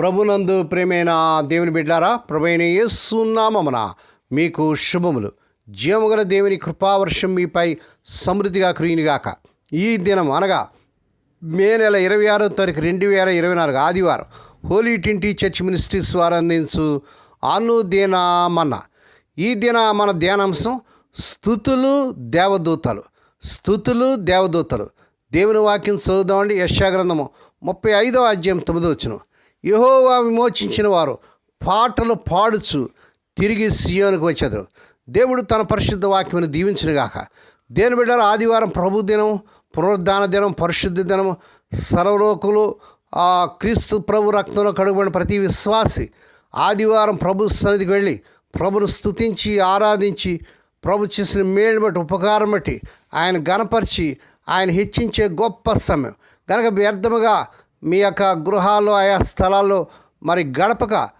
ప్రభునందు ప్రేమైన దేవుని బిడ్డారా ప్రభైన ఏసునామమున మీకు శుభములు. జీవముగల దేవుని కృపావర్షం మీపై సమృద్ధిగా కురియునిగాక ఈ దినం అనగా మే నెల ఇరవై ఆరో తారీఖు రెండు వేల ఇరవై నాలుగు ఆదివారం హోలీ టింటీ చర్చ్ మినిస్ట్రీస్ వారు అందించు అనుదినామన్న ఈ దిన మన ధ్యానాంశం స్థుతులు దేవదూతలు. స్థుతులు దేవదూతలు. దేవుని వాక్యం చదువుదామండి యశాగ్రంథము ముప్పై ఐదవ అధ్యాయం తొమ్మిదో వచ్చినాం యహోవా విమోచించిన వారు పాటలు పాడుచు తిరిగి సియోనికి వచ్చారు దేవుడు తన పరిశుద్ధ వాక్యమును దీవించినగాక. దేని బిడ్డారు ఆదివారం ప్రభు దినం పునరుద్ధాన దినం పరిశుద్ధ దినం సర్వలోకులు ఆ క్రీస్తు ప్రభు రక్తంలో కడుగుబడిన ప్రతి విశ్వాసి ఆదివారం ప్రభు సన్నిధికి వెళ్ళి ప్రభును స్తుతించి ఆరాధించి ప్రభు చేసిన మేలు బట్టి ఉపకారం బట్టి ఆయన గనపరిచి ఆయన హెచ్చించే గొప్ప సమయం. కనుక వ్యర్థముగా మీ యొక్క గృహాల్లో ఆయా స్థలాల్లో మరి గడపక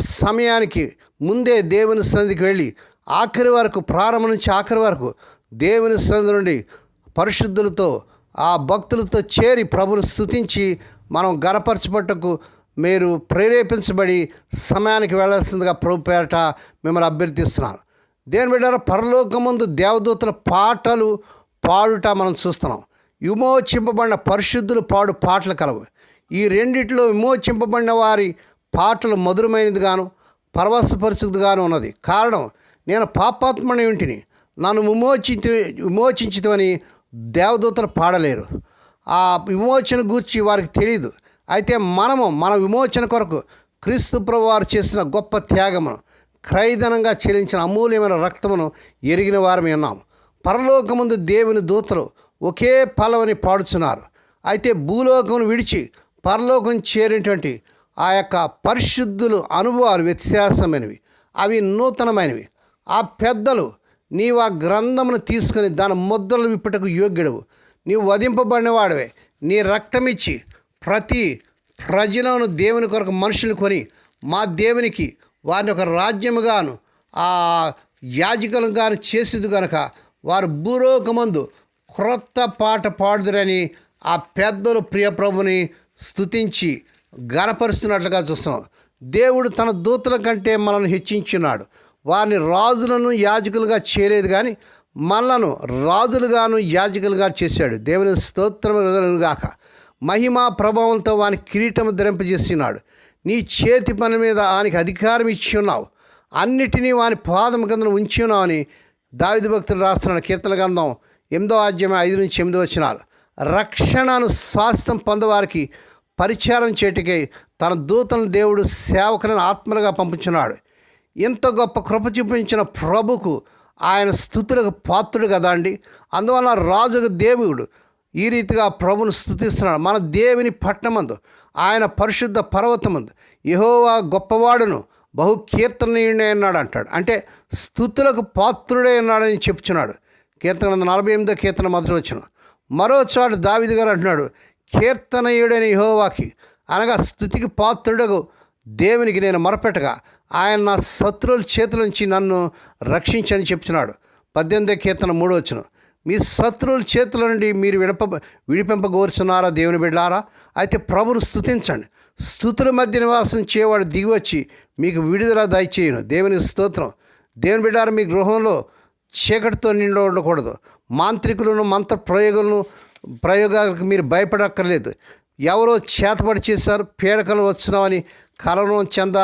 సమయానికి ముందే దేవుని సన్నిధికి వెళ్ళి ఆఖరి వరకు ప్రారంభం నుంచి ఆఖరి వరకు దేవుని సన్నిధి నుండి పరిశుద్ధులతో ఆ భక్తులతో చేరి ప్రభును స్తుతించి మనం గనపరచబట్టకు మీరు ప్రేరేపించబడి సమయానికి వెళ్ళాల్సిందిగా ప్రభు పేరట మిమ్మల్ని అభ్యర్థిస్తున్నాను. దేని బిడ్డారా పరలోకముందు దేవదూతల పాటలు పాడుట మనం చూస్తున్నాం. విమోచింపబడిన పరిశుద్ధులు పాడు పాటలు కలవు. ఈ రెండిట్లో విమోచింపబడిన వారి పాటలు మధురమైనదిగాను పరవశపరిచిదిగాను ఉన్నది. కారణం నేను పాపాత్మని ఇంటిని నన్ను విమోచించి విమోచించమని దేవదూతలు పాడలేరు. ఆ విమోచన గూర్చి వారికి తెలియదు అయితే మనము మన విమోచన కొరకు క్రీస్తు ప్రభువారు చేసిన గొప్ప త్యాగమును క్రయధనంగా చెల్లించిన అమూల్యమైన రక్తమును ఎరిగిన వారమే ఉన్నాము పరలోకముందు దేవుని దూతలు ఒకే పలవని పాడుచున్నారు. అయితే భూలోకమును విడిచి పరలోకం చేరినటువంటి ఆ యొక్క పరిశుద్ధులు అనుభవాలు వ్యత్యాసమైనవి. అవి నూతనమైనవి. ఆ పెద్దలు నీవు ఆ గ్రంథమును తీసుకుని దాని ముద్రలు విప్పుటకు యోగ్యుడవు. నీవు వధింపబడిన వాడవే నీ రక్తమిచ్చి ప్రతి ప్రజలను దేవుని కొరకు మనుషులు కొని మా దేవునికి వారిని ఒక రాజ్యముగాను ఆ యాజకులుగాను చేసేది గనక వారు భూలోకమందు క్రొత్త పాట పాడుదురని ఆ పెద్దలు ప్రియప్రభుని స్థుతించి గనపరుస్తున్నట్లుగా చూస్తున్నాం. దేవుడు తన దూతల కంటే మనల్ని హెచ్చించున్నాడు. వారిని రాజులను యాజకులుగా చేయలేదు కానీ మనలను రాజులుగాను యాజకులుగా చేశాడు. దేవుని స్తోత్రము గాక మహిమా ప్రభావంతో వాని కిరీటం ధరింపజేస్తున్నాడు నీ చేతి పని మీద ఆయనకి అధికారం ఇచ్చి ఉన్నావు. అన్నిటినీ వాని పాదం కింద ఉంచి ఉన్నావని దావిది భక్తులు రాస్తున్నాడు కీర్తన గ్రంథం ఎనిమిదో అధ్యాయం ఐదు నుంచి ఎనిమిది వచ్చినారు రక్షణను శాస్త్రం పొందవారికి పరిచారం చేటికై తన దూతలను దేవుడు సేవకులను ఆత్మలుగా పంపించున్నాడు. ఇంత గొప్ప కృప చూపించిన ప్రభుకు ఆయన స్థుతులకు పాత్రుడు కదా అండి. అందువల్ల రాజుకు దేవుడు ఈ రీతిగా ప్రభును స్థుతిస్తున్నాడు. మన దేవుని పట్టణమందు ఆయన పరిశుద్ధ పర్వతమందు యహోవా గొప్పవాడును బహు కీర్తనీయుడే అన్నాడు అంటాడు. అంటే స్థుతులకు పాత్రుడే ఉన్నాడని చెప్తున్నాడు కీర్తన నలభై ఎనిమిదో కీర్తన మొదటి వచ్చిన మరో చాటు దావిది గారు అంటున్నాడు కీర్తనయుడని యహోవాకి అనగా స్థుతికి పాత్రుడకు దేవునికి నేను మొరపెట్టగా ఆయన నా శత్రువుల చేతుల నుంచి నన్ను రక్షించని చెప్తున్నాడు. పద్దెనిమిదో కీర్తన మూడు వచ్చును మీ శత్రువుల చేతుల నుండి మీరు విడప విడిపింపగోరుచున్నారా దేవుని బిడ్డారా అయితే ప్రభును స్థుతించండి స్థుతుల మధ్య నివాసం చేయవాడు దిగివచ్చి మీకు విడుదల దయచేయను. దేవుని స్తోత్రం. దేవుని బిడ్డారా మీ గృహంలో చీకటితో నిండి ఉండకూడదు. మాంత్రికులను మంత్ర ప్రయోగులను ప్రయోగాలకు మీరు భయపడక్కర్లేదు. ఎవరో చేతపడి చేశారు పీడకలు వచ్చినామని కలవరం చెంద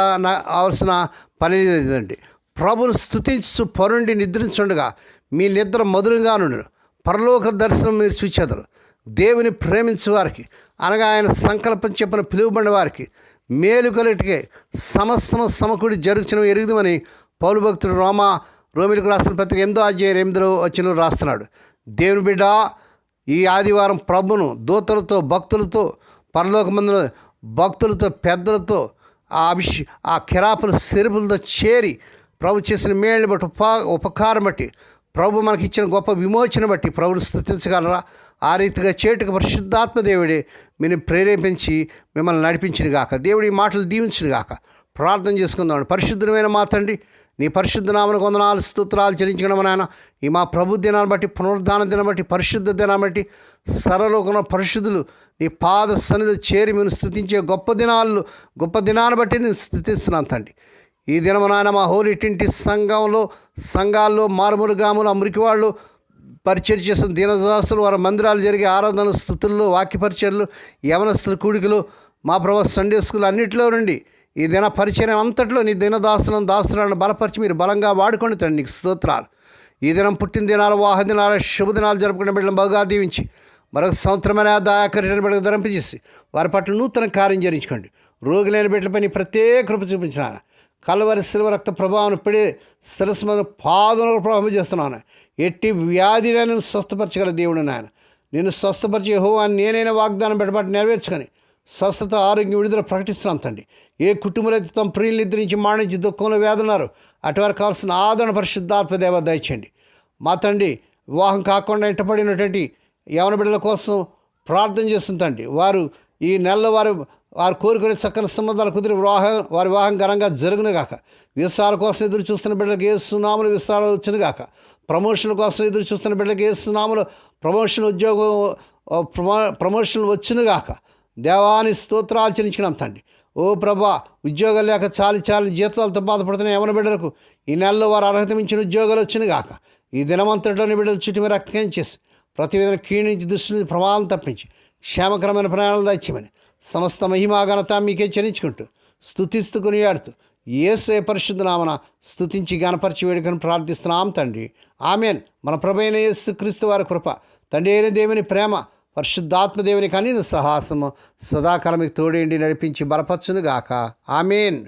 అవలసిన పని లేదండి. ప్రభును స్థుతించు పరుండి నిద్రించుండగా మీ నిద్ర మధురంగా పరలోక దర్శనం మీరు చూచేదరు. దేవుని ప్రేమించే వారికి అనగా ఆయన సంకల్పం చెప్పిన పిలువబడిన వారికి మేలు కలిటికే సమస్తము సమకూడి జరుగుచిన ఎరుగుదమని పౌలు భక్తుడు రోమా రోమిలకు రాసిన పత్రిక ఎనిమిదో అధ్యాయం ఎనిమిదిలో వచ్చిన రాస్తున్నాడు. దేవుని బిడ్డ ఈ ఆదివారం ప్రభును దూతలతో భక్తులతో పరలోకమందున భక్తులతో పెద్దలతో ఆ అభిష్ ఆ కిరాపుల సెరుపులతో చేరి ప్రభు చేసిన మేళ్ళని బట్టి ఉపా ఉపకారం బట్టి ప్రభు మనకి ఇచ్చిన గొప్ప విమోచన బట్టి ప్రభుని స్థుతించగలరా ఆ రీతిగా చేటుకు పరిశుద్ధాత్మ దేవుడే మీరు ప్రేరేపించి మిమ్మల్ని నడిపించిన గాక దేవుడి మాటలు దీవించిన గాక ప్రార్థన చేసుకుందాం. పరిశుద్ధమైన మాతండి నీ పరిశుద్ధ నామను వందనాలు స్తోత్రాలు చెల్లించడం నాయన. ఈ మా ప్రభు దినాన్ని బట్టి పునరుద్ధాన దినం బట్టి పరిశుద్ధ దినాన్ని బట్టి సరలోకన పరిశుద్ధులు నీ పాద సన్నిధి చేరి మేము స్థుతించే గొప్ప దినాలు గొప్ప దినాన్ని బట్టి నేను స్థుతిస్తున్నాను తండ్రి. ఈ దినము నాయన మా హోలిటింటి సంఘంలో సంఘాల్లో మారుమూల గ్రామంలో మురికి వాళ్ళు పరిచయం చేసిన దీనదాసులు వారి మందిరాలు జరిగే ఆరాధన స్థుతుల్లో వాక్యపరిచర్లు యవనస్తుల కూడికలు మా ప్రభు సండే స్కూల్ అన్నింటిలో నుండి ఈ దిన పరిచయం అంతట్లో నీ దినదాసులను దాసులను బలపరిచి మీరు బలంగా వాడుకొని తండ్రి నీకు స్తోత్రాలు. ఈ దినం పుట్టిన దినాలు వాహ దినాలు శుభదినాలు జరుపుకునే బిడ్డలను బాగా దీవించి మరొక సంవత్సరమైన దయాకరణ బిడ్డకు ధరింపజేసి వారి పట్ల నూతన కార్యం జరించుకోండి రోగులైన బిడ్డలపై నీ ప్రత్యేక కృప చూపించినాను కలవరి శిల్వ రక్త ప్రభావం పడి శిరస్సు మీద పాదనలు ప్రభావం చేస్తున్నాను. ఎట్టి వ్యాధిలను స్వస్థపరచగల దేవుడు నాయన. నేను స్వస్థపరిచే హో అని నేనైనా వాగ్దానం పెట్టబట్టి నెరవేర్చుకొని స్వస్థత ఆరోగ్యం విడుదల ప్రకటిస్తున్నాను తండ్రి. ఏ కుటుంబంలో అయితే తమ ప్రియులు నిద్రించి మాణించి దుఃఖంలో వేదన్నారు అటువారు కావాల్సిన ఆదరణ పరిశుద్ధాత్మదేవ దయచేయండి. మా తండ్రి వివాహం కాకుండా ఇంటపడినటువంటి యవన బిడ్డల కోసం ప్రార్థన చేస్తుంది వారు ఈ నెలలో వారు వారు కోరుకునే చక్కని సంబంధాలు కుదిరి వివాహం వారి వివాహం ఘనంగా జరుగును గాక. విస్తార కోసం ఎదురు చూస్తున్న బిడ్డలకు ఏ సునాములు విస్తారాలు వచ్చును గాక. ప్రమోషన్ కోసం ఎదురు చూస్తున్న బిడ్డలకు ఏ సునాములు ప్రమోషన్ ఉద్యోగం ప్రమో ప్రమోషన్లు వచ్చును గాక. దేవాని స్తోత్రాలు చెల్లించుకున్నాం తండ్రి. ఓ ప్రభా ఉద్యోగాలు లేక చాలి చాలి జీతాలతో బాధపడుతున్న యవన బిడ్డలకు ఈ నెలలో వారు అర్హత మించిన ఉద్యోగాలు వచ్చినవి గాక. ఈ దినమంతటిలోని బిడ్డలు చుట్టూ మీరు రక్తం చేసి ప్రతి విధంగా క్షీణించి దుష్టుని ప్రమాదం తప్పించి క్షేమకరమైన ప్రయాణాలు దాచిమని సమస్త మహిమాఘనత మీకే చెల్లించుకుంటూ స్థుతిస్తూ కొనియాడుతూ ఏసే పరిశుద్ధనామన స్థుతించి గణపరిచి వేడుకను ప్రార్థిస్తున్నాం తండ్రి. ఆమెన్. మన ప్రభైన యేసు క్రీస్తు వారి కృప తండ్రి అయిన దేవుని ప్రేమ పరిశుద్ధాత్మదేవుని కనిన సహాసము సదాకాలమికి సదాకాలం మీకు తోడేండి నడిపించి బలపరచునుగాక. ఆమెన్.